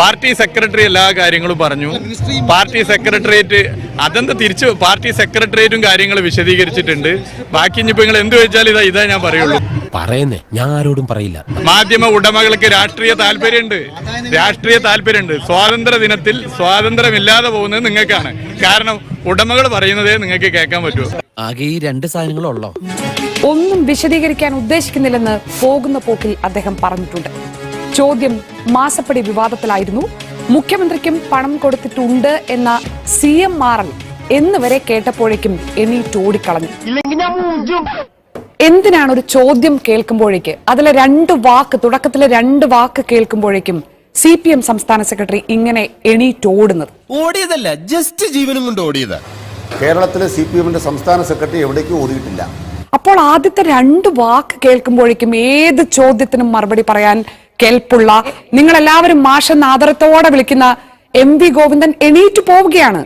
Party secretary എല്ലാ കാര്യങ്ങളും പറഞ്ഞു. പാർട്ടി സെക്രട്ടേറിയറ്റ് അതെന്താ തിരിച്ച് പാർട്ടി സെക്രട്ടേറിയറ്റും കാര്യങ്ങൾ വിശദീകരിച്ചിട്ടുണ്ട്. ബാക്കി ഇനിയിപ്പോ നിങ്ങൾ എന്ത് വെച്ചാൽ ഇതാ ഇതാ ഞാൻ പറയുള്ളൂ. പറയുന്നേ. ഞാൻ ആരോടും പറയില്ല. മാധ്യമ ഉടമകൾക്ക് രാഷ്ട്രീയ താല്പര്യമുണ്ട്. രാഷ്ട്രീയ താല്പര്യമുണ്ട്. സ്വാതന്ത്ര്യ ദിനത്തിൽ സ്വാതന്ത്ര്യമില്ലാതെ പോകുന്നത് നിങ്ങൾക്കാണ്. കാരണം ഉടമകൾ പറയുന്നതേ നിങ്ങൾക്ക് കേൾക്കാൻ പറ്റൂ ആകെ ഈ രണ്ട് സാധനങ്ങളുള്ളോ? ഒന്നും വിശദീകരിക്കാൻ ഉദ്ദേശിക്കുന്നില്ലെന്ന് പോകുന്ന പോക്കിൽ അദ്ദേഹം പറഞ്ഞിട്ടുണ്ട്. ചോദ്യം മാസപ്പടി വിവാദത്തിലായിരുന്നു. മുഖ്യമന്ത്രിക്കും പണം കൊടുത്തിട്ടുണ്ട് എന്ന സി എം മാറൽ എന്ന് വരെ കേട്ടപ്പോഴേക്കും എണീറ്റോടിക്കളഞ്ഞു എന്തിനാണ് ഒരു ചോദ്യം കേൾക്കുമ്പോഴേക്ക്? അതിലെ രണ്ട് വാക്ക് തുടക്കത്തിലെ രണ്ട് വാക്ക് കേൾക്കുമ്പോഴേക്കും സി പി എം സംസ്ഥാന സെക്രട്ടറി ഇങ്ങനെ എണീറ്റോടുന്നത് ഓടിയതല്ല ജസ്റ്റ് ജീവനും കൊണ്ട് ഓടിയത്. കേരളത്തിലെ സി പി എമ്മിന്റെ സംസ്ഥാന സെക്രട്ടറി എവിടേക്കും ഓടിയിട്ടില്ല. അപ്പോൾ ആദ്യത്തെ രണ്ട് വാക്ക് കേൾക്കുമ്പോഴേക്കും ഏത് ചോദ്യത്തിനും മറുപടി പറയാൻ കെൽപ്പുള്ള. നിങ്ങൾ എല്ലാവരും മാഷെന്ന് ആദരത്തോടെ വിളിക്കുന്ന എം വി ഗോവിന്ദൻ എണീറ്റ് പോവുകയാണ്.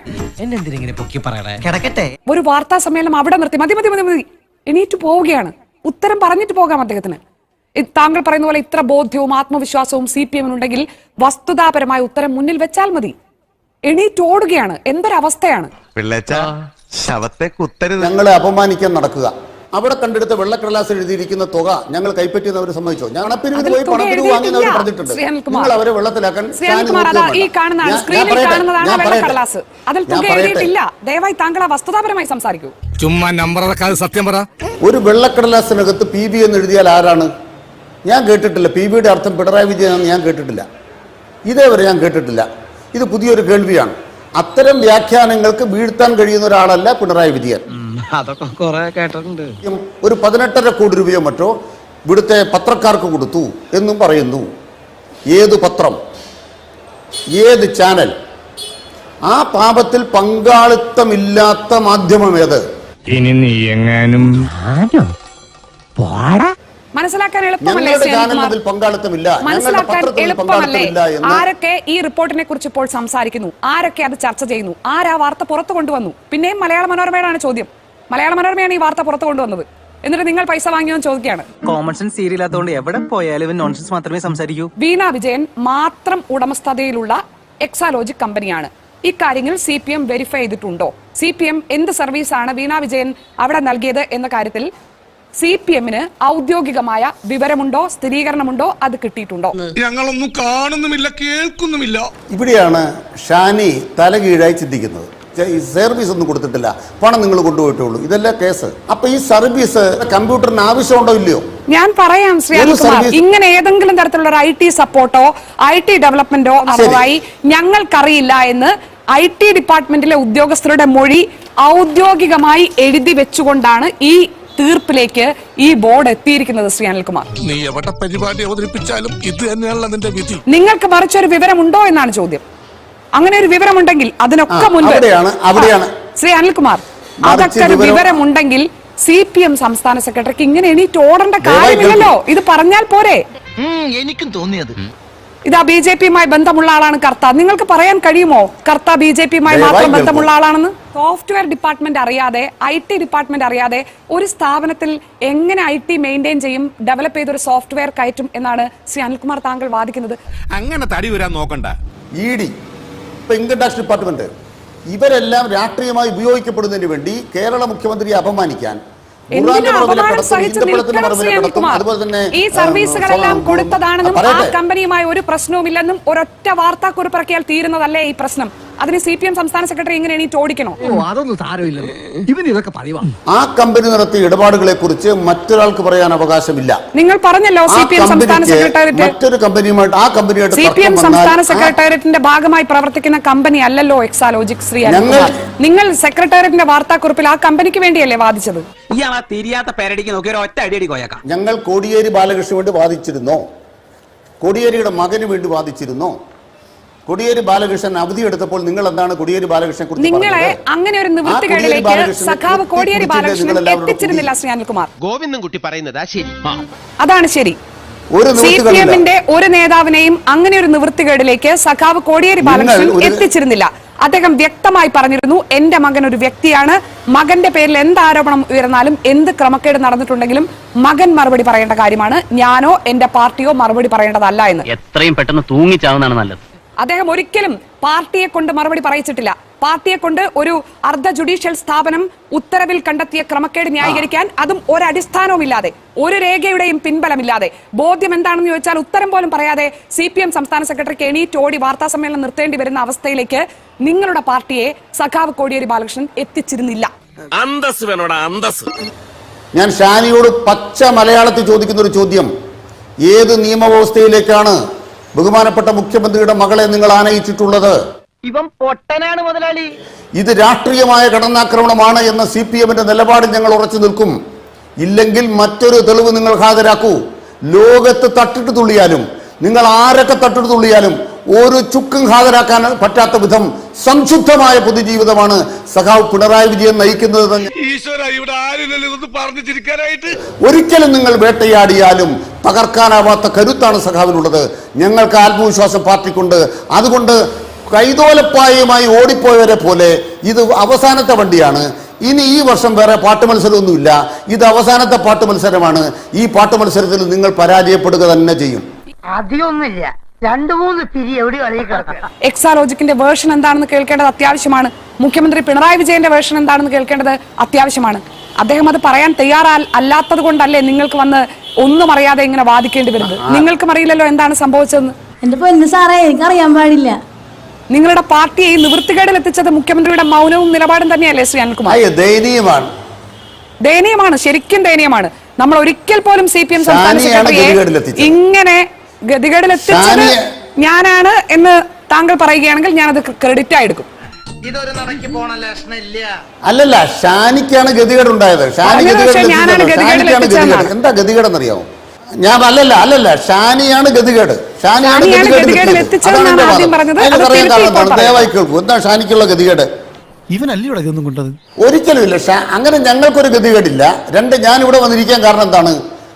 ഒരു വാർത്താ സമ്മേളനം അവിടെ നിർത്തി. മതി മതി മതി മതി. എണീറ്റ് പോവുകയാണ്. ഉത്തരം പറഞ്ഞിട്ട് പോകാം അദ്ദേഹത്തിന്. താങ്കൾ പറയുന്ന പോലെ ഇത്ര ബോധ്യവും ആത്മവിശ്വാസവും സി പി എമ്മിനുണ്ടെങ്കിൽ വസ്തുതാപരമായ ഉത്തരം മുന്നിൽ വെച്ചാൽ മതി. എണീറ്റ് ഓടുകയാണ്. എന്തൊരവസ്ഥയാണ്? ഞങ്ങളെ അപമാനിക്കാൻ നടക്കുക. അവിടെ കണ്ടെടുത്ത വെള്ളക്കടലാസിൽ എഴുതിയിരിക്കുന്ന തുക ഞങ്ങൾ കൈപ്പറ്റിയെന്ന് അവർ സമ്മതിച്ചോ? ഞാൻ പണപ്പിരിവിന് പോയി തുക പണപ്പിരിവ് വാങ്ങിയെന്ന് അവർ പറഞ്ഞിട്ടുണ്ട്. നിങ്ങൾ അവരെ വെള്ളത്തിലാക്കാൻ ദയവായി താങ്കൾ വസ്തുതാപരമായി സംസാരിക്കൂ. ചുമ്മാ നമ്പർ സത്യം പറ. ഒരു വെള്ളക്കടലാസിനകത്ത് പി ബി എന്ന് എഴുതിയാൽ ആരാണ്? ഞാൻ കേട്ടിട്ടില്ല. പി ബിയുടെ അർത്ഥം പിണറായി വിജയനാണെന്ന് ഞാൻ കേട്ടിട്ടില്ല. ഇതേവരെ ഞാൻ കേട്ടിട്ടില്ല. ഇത് പുതിയൊരു കേൾവിയാണ്. അത്തരം വ്യാഖ്യാനങ്ങൾക്ക് വീഴ്ത്താൻ കഴിയുന്ന ഒരാളല്ല പിണറായി വിജയൻ. അതൊക്കെ കുറെ കേട്ടിട്ടുണ്ട്. ഒരു പതിനെട്ടര കോടി രൂപയോ മറ്റോ ഇവിടുത്തെ പത്രക്കാർക്ക് കൊടുത്തു എന്നും പറയുന്നു. ഏത് പത്രം? ഏത് ചാനൽ? ആ പാപത്തിൽ പങ്കാളിത്തമില്ലാത്ത മാധ്യമം ഏത്? ഇനി നീ എങ്ങാനും മനസ്സിലാക്കാൻ എളുപ്പമല്ലേ മനസ്സിലാക്കാൻ എളുപ്പമല്ലേ? ആരൊക്കെ ഈ റിപ്പോർട്ടിനെ കുറിച്ച് ഇപ്പോൾ സംസാരിക്കുന്നു? ആരൊക്കെ അത് ചർച്ച ചെയ്യുന്നു? ആരാ വാർത്ത പുറത്തു കൊണ്ടുവന്നു? പിന്നെയും മലയാള മനോരമയാണ് ചോദ്യം. മലയാള മനോരമയാണ് ഈ വാർത്ത പുറത്തു കൊണ്ടുവന്നത്. എന്നിട്ട് നിങ്ങൾ പൈസ വാങ്ങിയോ എന്ന് ചോദിക്കുകയാണ്. കോമൺ സെൻസ് സീരിയലാത്തോണ്ട് എവിടെ പോയാലും നോൺസെൻസ് മാത്രമേ സംസാരിക്കൂ. വീണ വിജയൻ മാത്രം ഉടമസ്ഥതയിലുള്ള എക്സാലോജിക് കമ്പനിയാണ് ഇക്കാര്യങ്ങൾ സി പി എം വെരിഫൈ ചെയ്തിട്ടുണ്ടോ? സി പി എം എന്ത് സർവീസാണ് വീണ വിജയൻ അവിടെ നൽകിയത് എന്ന കാര്യത്തിൽ സി പി എമ്മിന് ഔദ്യോഗികമായ വിവരമുണ്ടോ സ്ഥിരീകരണമുണ്ടോ അത് കിട്ടിയിട്ടുണ്ടോ? ഞങ്ങളൊന്നും കാണുന്നുമില്ല കേൾക്കുന്നുമില്ല. ഇവിടെയാണ് ഷാനി തലകീഴായി ചിന്തിക്കുന്നത്. ഈ സർവീസ് ഒന്നും കൊടുത്തിട്ടില്ല. പണം നിങ്ങൾ കൊണ്ടുപോയിട്ടുള്ളൂ ഇതല്ല കേസ് അപ്പൊ ഈ സർവീസ് കമ്പ്യൂട്ടറിന് ആവശ്യമുണ്ടോ ഇല്ലയോ? ഞാൻ പറയാം ശ്രീ അനിൽകുമാർ. ഇങ്ങനെ ഏതെങ്കിലും തരത്തിലുള്ള ഒരു ഐ ടി സപ്പോർട്ടോ ഐ ടി ഡെവലപ്മെന്റോ അഥവായി ഞങ്ങൾക്കറിയില്ല എന്ന് ഐ ടി ഡിപ്പാർട്ട്മെന്റിലെ ഉദ്യോഗസ്ഥരുടെ മൊഴി ഔദ്യോഗികമായി എഴുതി വെച്ചുകൊണ്ടാണ് ഈ തീർപ്പിലേക്ക് ഈ ബോർഡ് എത്തിയിരിക്കുന്നത് ശ്രീ അനിൽകുമാർ. നീ എവിടെ പരിപാടി അവതരിപ്പിച്ചാലും ഇത് തന്നെയാണല്ലോ നിന്റെ വിധി. നിങ്ങൾക്ക് മറിച്ചൊരു വിവരമുണ്ടോ എന്നാണ് ചോദ്യം. അങ്ങനെ ഒരു വിവരമുണ്ടെങ്കിൽ അതിനൊക്കെ മുൻപ് അവിടെയാണ്- അവിടെയാണ്. ശ്രീ അനിൽകുമാർ അതൊക്കെ ഒരു വിവരം- വിവരമുണ്ടെങ്കിൽ സി പി എം സംസ്ഥാന സെക്രട്ടറിക്ക് ഇങ്ങനെ എണീറ്റ് ഓടേണ്ട കാര്യമില്ലല്ലോ. ഇത് പറഞ്ഞാൽ പോരെ? എനിക്കും തോന്നിയത്. ഇതാ ബി ജെ പിയുമായി ബന്ധമുള്ള ആളാണ് കർത്ത. നിങ്ങൾക്ക് പറയാൻ കഴിയുമോ? കർത്ത ബി ജെ പിയുമായി മാത്രം ബന്ധമുള്ള ആളാണെന്ന്? സോഫ്റ്റ്വെയർ ഡിപ്പാർട്ട്മെന്റ് അറിയാതെ ഐ ടി ഡിപ്പാർട്ട്മെന്റ് അറിയാതെ ഒരു സ്ഥാപനത്തിൽ എങ്ങനെ ഐ ടി മെയിന്റെയിൻ ചെയ്യും ഡെവലപ്പ് ചെയ്തൊരു സോഫ്റ്റ്വെയർ കയറ്റും എന്നാണ് ശ്രീ അനിൽകുമാർ താങ്കൾ വാദിക്കുന്നത്. അങ്ങനെ തടി വരാൻ നോക്കണ്ട. E D. ഇപ്പൊ ഇൻകം ടാക്സ് ഡിപ്പാർട്ട്മെന്റ്. ഇവരെല്ലാം രാഷ്ട്രീയമായി ഉപയോഗിക്കപ്പെടുന്നതിന് വേണ്ടി കേരള മുഖ്യമന്ത്രിയെ അപമാനിക്കാൻ ഈ സർവീസുകളെല്ലാം കൊടുത്തതാണെന്നും ആ കമ്പനിയുമായി ഒരു പ്രശ്നവുമില്ലെന്നും ഒരൊറ്റ വാർത്താക്കുറിപ്പിറക്കിയാൽ തീരുന്നതല്ലേ ഈ പ്രശ്നം? അതിന് സി പി എം സംസ്ഥാന സെക്രട്ടറി എങ്ങനെയാണ് എണീറ്റ് ഓടിക്കണോ അതൊന്നും സാരമില്ല ഇവൻ ഇതൊക്കെ പറയുവാ ആ കമ്പനി നടത്തിയ ഇടപാടുകളെ കുറിച്ച് മറ്റൊരാൾക്ക് പറയാൻ അവകാശമില്ല. നിങ്ങൾ പറഞ്ഞല്ലോ സി പി എം സംസ്ഥാന സെക്രട്ടറിയേറ്റ് മറ്റൊരു കമ്പനിയുമായിട്ട് ആ കമ്പനിയായിട്ട് സി പി എം സംസ്ഥാന സെക്രട്ടേറിയറ്റിന്റെ ഭാഗമായി പ്രവർത്തിക്കുന്ന കമ്പനി അല്ലല്ലോ എക്സാലോജിക് ശ്രീ നിങ്ങൾ സെക്രട്ടേറിയറ്റിന്റെ വാർത്താക്കുറിപ്പിൽ ആ കമ്പനിക്ക് വേണ്ടിയല്ലേ വാദിച്ചത്? ഇയാൾ ആ തിരിയാത്ത പേരടിക്ക് നോക്കി ഒരു ഒറ്റ അടിയടി കോയക്കാം. ഞങ്ങൾ കോടിയേരി ബാലകൃഷ്ണന് വേണ്ടി വാദിച്ചിരുന്നോ? കോടിയേരിയുടെ മകന് വേണ്ടി വാദിച്ചിരുന്നോ? കോടിയേരി ബാലകൃഷ്ണൻ അവധി എടുത്തപ്പോൾ നിങ്ങൾ എന്താണ് കൊടിയേരി ബാലകൃഷ്ണനെ കുറിച്ച് നിങ്ങളെ അങ്ങനെ ഒരു നിവൃത്തികളിലേക്ക് സഖാവ് കോടിയേരി ബാലകൃഷ്ണൻ എത്തിച്ചിരുന്നില്ല ശ്രീ അനിൽകുമാർ ഗോവിന്ദൻകുട്ടി പറയുന്നതാ ശരി. അതാണ് ശരി. ഒരു സി പി എമ്മിന്റെ ഒരു നേതാവിനെയും അങ്ങനെ ഒരു നിവൃത്തികേടിലേക്ക് സഖാവ് കോടിയേരി ബാലകൃഷ്ണൻ എത്തിച്ചിരുന്നില്ല. അദ്ദേഹം വ്യക്തമായി പറഞ്ഞിരുന്നു എന്റെ മകൻ ഒരു വ്യക്തിയാണ്. മകന്റെ പേരിൽ എന്ത് ആരോപണം ഉയർന്നാലും എന്ത് ക്രമക്കേട് നടന്നിട്ടുണ്ടെങ്കിലും മകൻ മറുപടി പറയേണ്ട കാര്യമാണ്. ഞാനോ എന്റെ പാർട്ടിയോ മറുപടി പറയേണ്ടതല്ല എന്ന്. എത്രയും പെട്ടെന്ന് തൂങ്ങിച്ചാവുന്നതാണ് നല്ലത്. അദ്ദേഹം ഒരിക്കലും പാർട്ടിയെ കൊണ്ട് മറുപടി പറയിച്ചിട്ടില്ല. പാർട്ടിയെ കൊണ്ട് ഒരു അർദ്ധ ജുഡീഷ്യൽ സ്ഥാപനം ഉത്തരവിൽ കണ്ടെത്തിയ ക്രമക്കേട് ന്യായീകരിക്കാൻ അതും ഒരടിസ്ഥാനവും ഇല്ലാതെ ഒരു രേഖയുടെയും പിൻബലമില്ലാതെ. ബോധ്യം എന്താണെന്ന് ചോദിച്ചാൽ ഉത്തരം പോലും പറയാതെ സി പി എം സംസ്ഥാന സെക്രട്ടറിക്ക് എണീറ്റ് ഓടി വാർത്താ സമ്മേളനം നിർത്തേണ്ടി വരുന്ന അവസ്ഥയിലേക്ക് നിങ്ങളുടെ പാർട്ടിയെ സഖാവ് കോടിയേരി ബാലകൃഷ്ണൻ എത്തിച്ചിരുന്നില്ല. അന്തസ് വേണോടാ അന്തസ് ഞാൻ ഷാനിയോട് പച്ച മലയാളത്തിൽ ചോദിക്കുന്ന ഒരു ചോദ്യം. ഏത് നിയമവ്യവസ്ഥയിലേക്കാണ് ബഹുമാനപ്പെട്ട മുഖ്യമന്ത്രിയുടെ മകളെ നിങ്ങൾ ആനയിച്ചിട്ടുള്ളത്. ഇവൻ പൊട്ടനാണ് മുതലാളി. ഇത് രാഷ്ട്രീയമായ കടന്നാക്രമണമാണ് എന്ന സി പി എമ്മിന്റെ നിലപാട് ഞങ്ങൾ ഉറച്ചു നിൽക്കും. ഇല്ലെങ്കിൽ മറ്റൊരു തെളിവ് നിങ്ങൾ ഹാജരാക്കൂ. ലോകത്ത് തട്ടിട്ട് തുള്ളിയാലും നിങ്ങൾ ആരൊക്കെ തട്ടിട്ട് തുള്ളിയാലും ഒരു ചുക്കും ഹാജരാക്കാൻ പറ്റാത്ത വിധം സംശുദ്ധമായ പൊതുജീവിതമാണ് സഖാവ് പിണറായി വിജയൻ നയിക്കുന്നത്. ഒരിക്കലും നിങ്ങൾ വേട്ടയാടിയാലും തകർക്കാനാവാത്ത കരുത്താണ് സഖാവിനുള്ളത്. ഞങ്ങൾക്ക് ആത്മവിശ്വാസം പാർട്ടിക്കുണ്ട്. അതുകൊണ്ട് കൈതോലപ്പായയുമായി ഓടിപ്പോയവരെ പോലെ ഇത് അവസാനത്തെ വണ്ടിയാണ്. ഇനി ഈ വർഷം വേറെ പാട്ട് മത്സരമൊന്നുമില്ല. ഇത് അവസാനത്തെ പാട്ട് മത്സരമാണ്. ഈ പാട്ട് മത്സരത്തിൽ നിങ്ങൾ പരാജയപ്പെടുക തന്നെ ചെയ്യും. അധികമൊന്നുമില്ല രണ്ടു മൂന്ന് പിരി എവിടെ എക്സാലോജിക്കിന്റെ വേർഷൻ എന്താണെന്ന് കേൾക്കേണ്ടത് അത്യാവശ്യമാണ്. മുഖ്യമന്ത്രി പിണറായി വിജയന്റെ വേർഷൻ എന്താണെന്ന് കേൾക്കേണ്ടത് അത്യാവശ്യമാണ്. അദ്ദേഹം അത് പറയാൻ തയ്യാറാ അല്ലാത്തത് കൊണ്ടല്ലേ നിങ്ങൾക്ക് വന്ന് ഒന്നും അറിയാതെ ഇങ്ങനെ വാദിക്കേണ്ടി വരുന്നത്. നിങ്ങൾക്കും അറിയില്ലല്ലോ എന്താണ് സംഭവിച്ചതെന്ന്. എന്റെ പൊന്നു സാറേ? എനിക്കറിയാൻ പാടില്ല. നിങ്ങളുടെ പാർട്ടിയെ ഈ നിവൃത്തികേടിൽ എത്തിച്ചത് മുഖ്യമന്ത്രിയുടെ മൗനവും നിലപാടും തന്നെയല്ലേ ശ്രീ അനിൽകുമാർ? അയ്യ ദയനീയമാണ്. ദയനീയമാണ് ശരിക്കും ദയനീയമാണ്. നമ്മൾ ഒരിക്കൽ പോലും സി പി എം സംസ്ഥാന ഷാനിയാണ് സെക്രട്ടറിയെ ഗതികേടിലെത്തിച്ചത്. ഇങ്ങനെ ഗതികേടിലെത്തിച്ചത് ഞാനാണ് എന്ന് താങ്കൾ പറയുകയാണെങ്കിൽ ഞാനത് ക്രെഡിറ്റ് ആയി എടുക്കും. ഇതൊരു നടക്കി പോണ ലക്ഷണില്ല അല്ലല്ല ഷാനിക്കാണ് ഗതികേട് ഉണ്ടായത് ഷാനി ഷാനിക്കാണ് ഗതികേട് പക്ഷേ ഞാനാണ് എത്തിച്ചതല്ല. ഗതികേടിൽ ഷാനിക്കാണ് എത്തിച്ചതെന്നാണ്. ഗതികേട് എന്താ ഗതികേടെന്നറിയാമോ ഞാൻ അല്ലല്ല അല്ലല്ല ഷാനിയാണ് ഗതികേട് ഷാനിയാണ് ഷാനിയാണ് ഗതികേട്. എത്തിച്ചതെന്നാണ് അതാണ് ആദ്യം വാദം. പറഞ്ഞത്. അതിന് അത് പറയാൻ തിരുത്തി കാരണം ഇപ്പോൾ എന്താണ്? ദയവായി കേൾക്കൂ എന്താ ഷാനിക്കുള്ള ഗതികേട് ഇവനല്ലേ ഇതൊന്നും കൊണ്ടത് ഒരിക്കലും ഇല്ല ഷാ അങ്ങനെ ഞങ്ങൾക്കൊരു ഗതികേടില്ല രണ്ട് ഞാൻ ഇവിടെ വന്നിരിക്കാൻ കാരണം എന്താണ്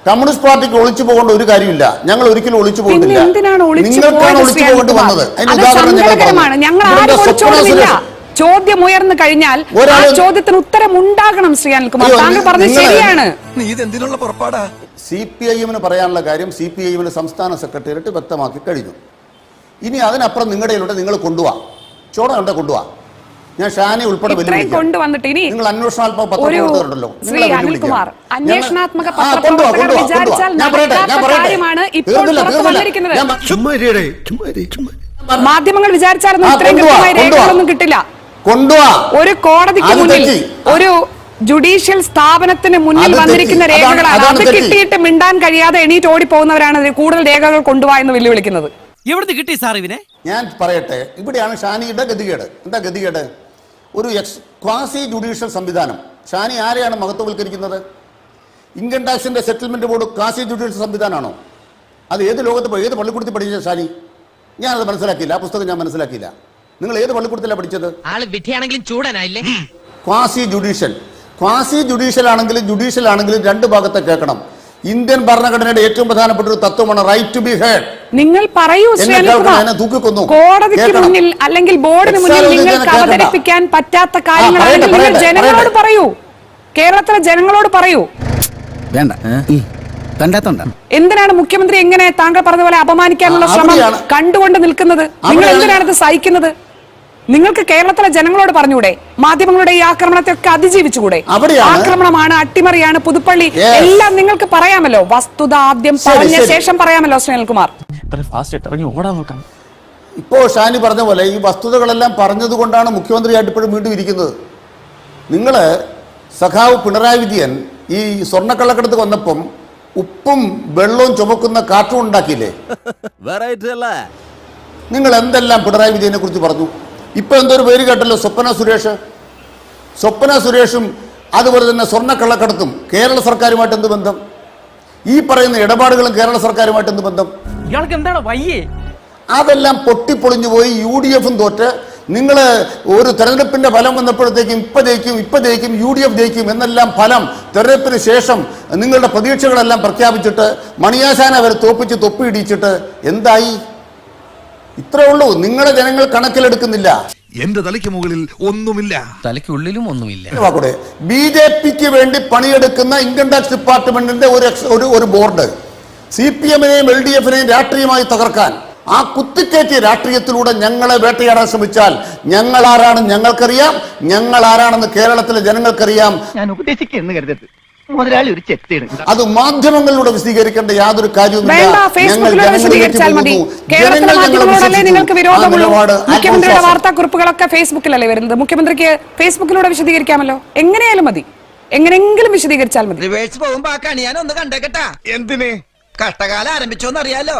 കമ്മ്യൂണിസ്റ്റ് പാർട്ടിക്ക് ഒളിച്ചു പോകേണ്ട ഒരു കാര്യമില്ല ഞങ്ങൾ ഒരിക്കലും ഒളിച്ചു പിന്നെ പോകുന്നില്ല എന്തിനാണ് ഒളിച്ചു നിങ്ങൾക്കാണ് പോയത് ഒളിച്ചു ശ്രീ പോകേണ്ടി അനിൽകുമാർ? വന്നത് അതിന് അത് ഉദാഹരണം സങ്കടകരമാണ് പറഞ്ഞു. ഞങ്ങൾ ഇവിടെ ആരും സ്വപ്ന സുരേഷ് ചോദ്യം ഉയർന്നു കഴിഞ്ഞാൽ ആ ചോദ്യത്തിന് ഉത്തരം ഉണ്ടാകണം ശ്രീ അനിൽകുമാർ. താങ്കൾ പറഞ്ഞത് ശരിയാണ്. നീ ഇതെന്തിനുള്ള പുറപ്പാടാ? സി പി ഐ എമ്മിന് പറയാനുള്ള കാര്യം സി പി ഐ എമ്മിന് സംസ്ഥാന സെക്രട്ടേറിയറ്റ് വ്യക്തമാക്കി കഴിഞ്ഞു. ഇനി അതിനപ്പുറം നിങ്ങളുടെ ഇതിലൂടെ നിങ്ങൾ കൊണ്ടുപോവാ ചോട കണ്ട കൊണ്ടുപോവാ ഞാൻ ഷാനി ഉൾപ്പെടെ. കൊണ്ടുവന്നിട്ട് ഇനി നിങ്ങൾ അന്വേഷണാത്മക ശ്രീ അനിൽകുമാർ അന്വേഷണാത്മക പത്രപ്രവർത്തകർ വിചാരിച്ചാൽ കാര്യമാണ് ഇപ്പോൾ പുറത്തു വന്നിരിക്കുന്നത്. മാധ്യമങ്ങൾ വിചാരിച്ചാലൊന്നും ഇത്രയും കൃത്യമായ രേഖകളൊന്നും കിട്ടില്ല. ഒരു കോടതിക്ക് മുന്നിൽ ഒരു ജുഡീഷ്യൽ സ്ഥാപനത്തിന് മുന്നിൽ വന്നിരിക്കുന്ന രേഖകളാണ്. അത് കിട്ടിയിട്ട് മിണ്ടാൻ കഴിയാതെ എണീറ്റ് ഓടി പോകുന്നവരാണ് കൂടുതൽ രേഖകൾ കൊണ്ടുപോയെന്ന് വെല്ലുവിളിക്കുന്നത്. എവിടുന്ന് കിട്ടി സാർ ഇവനെ? ഞാൻ പറയട്ടെ ഇവിടെയാണ് ഷാനിയുടെ ഗതികേട്. എന്താ ഗതികേട്? ഒരു എക്സ് ക്വാസി ജുഡീഷ്യൽ സംവിധാനം. ഷാനി ആരെയാണ് മഹത്വവൽക്കരിക്കുന്നത്? ഇൻകം ടാക്സിന്റെ സെറ്റിൽമെന്റ് ബോർഡ് ക്വാസി ജുഡീഷ്യൽ സംവിധാനമാണോ? അത് ഏത് ലോകത്ത് പോയി ഏത് പള്ളിക്കൂടത്തിൽ പഠിച്ച ഷാനി? ഞാനത് മനസ്സിലാക്കിയില്ല. ആ പുസ്തകം ഞാൻ മനസ്സിലാക്കിയില്ല. നിങ്ങൾ ഏത് പള്ളിക്കൂടത്തിലാണ് പഠിച്ചത്? ആൾ വിധിയാണെങ്കിലും ചൂടനായില്ലേ? Quasi judicial. ക്വാസി ജുഡീഷ്യൽ ആണെങ്കിലും ജുഡീഷ്യൽ ആണെങ്കിലും രണ്ട് ഭാഗത്തെ കേൾക്കണം. ഇന്ത്യൻ ഭരണഘടനയുടെ ഏറ്റവും പ്രധാനപ്പെട്ട ഒരു തത്വമാണ് റൈറ്റ് ടു ബി ഹേഡ് നിങ്ങൾ പറയൂ തൂക്കിക്കൊന്നു. കോടതിക്ക് മുന്നിൽ അല്ലെങ്കിൽ ബോർഡിന് മുന്നിൽ നിങ്ങൾക്ക് അവതരിപ്പിക്കാൻ പറ്റാത്ത കാര്യങ്ങളാണ് കാര്യങ്ങളാണെങ്കിൽ നിങ്ങൾ ജനങ്ങളോട്. പറയൂ. കേരളത്തിലെ ജനങ്ങളോട് പറയൂ. വേണ്ട. എന്തിനാണ് മുഖ്യമന്ത്രി എങ്ങനെ താങ്കൾ പറഞ്ഞ പോലെ അപമാനിക്കാനുള്ള ശ്രമം. കണ്ടുകൊണ്ട് നിൽക്കുന്നത്? നിങ്ങൾ. എന്തിനാണ് ഇത് സഹിക്കുന്നത്? നിങ്ങൾക്ക് കേരളത്തിലെ ജനങ്ങളോട് പറഞ്ഞുകൂടെ മാധ്യമങ്ങളുടെ ഈ ആക്രമണത്തെ ഒക്കെ അതിജീവിച്ചുകൂടെ. ആക്രമണമാണ് അട്ടിമറിയാണ് പുതുപ്പള്ളി എല്ലാം നിങ്ങൾക്ക് പറയാമല്ലോ. വസ്തുത ആദ്യം പറഞ്ഞ ശേഷം പറയാമല്ലോ സുനിൽകുമാർ. ഇപ്പോ ഷാനി പറഞ്ഞ പോലെ ഈ വസ്തുതകളെല്ലാം പറഞ്ഞതുകൊണ്ടാണ് മുഖ്യമന്ത്രിയായിട്ട് ഇപ്പോഴും വീണ്ടും ഇരിക്കുന്നത്. നിങ്ങൾ സഖാവ് പിണറായി വിജയൻ ഈ സ്വർണക്കള്ളക്കടത്ത് വന്നപ്പം ഉപ്പും വെള്ളവും ചുമക്കുന്ന കാറ്റും ഉണ്ടാക്കിയില്ലേ? നിങ്ങൾ എന്തെല്ലാം പിണറായി വിജയനെ കുറിച്ച് പറഞ്ഞു? ഇപ്പൊ എന്തൊരു ഒരു പേര് കേട്ടല്ലോ? സ്വപ്ന സുരേഷ്. സ്വപ്ന സുരേഷും അതുപോലെ തന്നെ സ്വർണക്കള്ളക്കടത്തും കേരള സർക്കാരുമായിട്ട് എന്ത് ബന്ധം? ഈ പറയുന്ന ഇടപാടുകളും കേരള സർക്കാരുമായിട്ട് എന്ത് ബന്ധം? ഇയാൾക്ക് എന്താണ് വയ്യേ? അതെല്ലാം പൊട്ടിപ്പൊളിഞ്ഞു പോയി യു ഡി എഫും തോറ്റ്. നിങ്ങൾ ഒരു തെരഞ്ഞെടുപ്പിന്റെ ഫലം വന്നപ്പോഴത്തേക്കും ഇപ്പൊ ജയിക്കും ഇപ്പൊ ജയിക്കും യു ഡി എഫ് ജയിക്കും എന്നെല്ലാം ഫലം തെരഞ്ഞെടുപ്പിന് ശേഷം നിങ്ങളുടെ പ്രതീക്ഷകളെല്ലാം പ്രഖ്യാപിച്ചിട്ട് മണിയാശാന അവരെ തോപ്പിച്ച് തൊപ്പിയിടിച്ചിട്ട് എന്തായി? ഇത്രേ ഉള്ളൂ. നിങ്ങളെ ജനങ്ങൾ കണക്കിലെടുക്കുന്നില്ല. എന്റെ തലയ്ക്ക് മുകളിൽ ഒന്നുമില്ല. തലയ്ക്കുള്ളിലും ഒന്നുമില്ല. ബി ജെ പിക്ക് വേണ്ടി പണിയെടുക്കുന്ന ഇൻകം ടാക്സ് ഡിപ്പാർട്ട്മെന്റിന്റെ ഒരു ഒരു ഒരു ബോർഡ് സി പി എമ്മിനെയും എൽ ഡി എഫിനെയും രാഷ്ട്രീയമായി തകർക്കാൻ. ആ കുത്തിക്കയറ്റിയ രാഷ്ട്രീയത്തിലൂടെ ഞങ്ങളെ വേട്ടയാടാൻ ശ്രമിച്ചാൽ ഞങ്ങൾ ആരാണെന്ന് ഞങ്ങൾക്കറിയാം. ഞങ്ങൾ ആരാണെന്ന് കേരളത്തിലെ ജനങ്ങൾക്കറിയാം. ഞാൻ ഉപദേശിക്കുന്നു കരുതരുത്. മുതലാളി ഒരു ചെത്തിയാണ് അത് മാധ്യമങ്ങളിലൂടെ വിശദീകരിക്കേണ്ട യാതൊരു കാര്യവുമില്ല. ഫേസ്ബുക്കിലൂടെ വിശദീകരിച്ചാൽ മതി. പോകുന്നു. കേരളത്തിലെ മാധ്യമങ്ങളോടല്ലേ നിങ്ങൾക്ക് വിരോധമുള്ളൂ? മുഖ്യമന്ത്രിയുടെ. വാർത്താക്കുറിപ്പുകളൊക്കെ ഫേസ്ബുക്കിലല്ലേ വരുന്നത്? മുഖ്യമന്ത്രിക്ക് ഫേസ്ബുക്കിലൂടെ വിശദീകരിക്കാമല്ലോ? എങ്ങനെയാലും മതി. എങ്ങനെയെങ്കിലും വിശദീകരിച്ചാൽ മതി. പോകുമ്പോ ഞാൻ ഒന്ന് കണ്ടേക്കട്ടാ. എന്തിന്? കഷ്ടകാലം ആരംഭിച്ചോന്ന് അറിയാലോ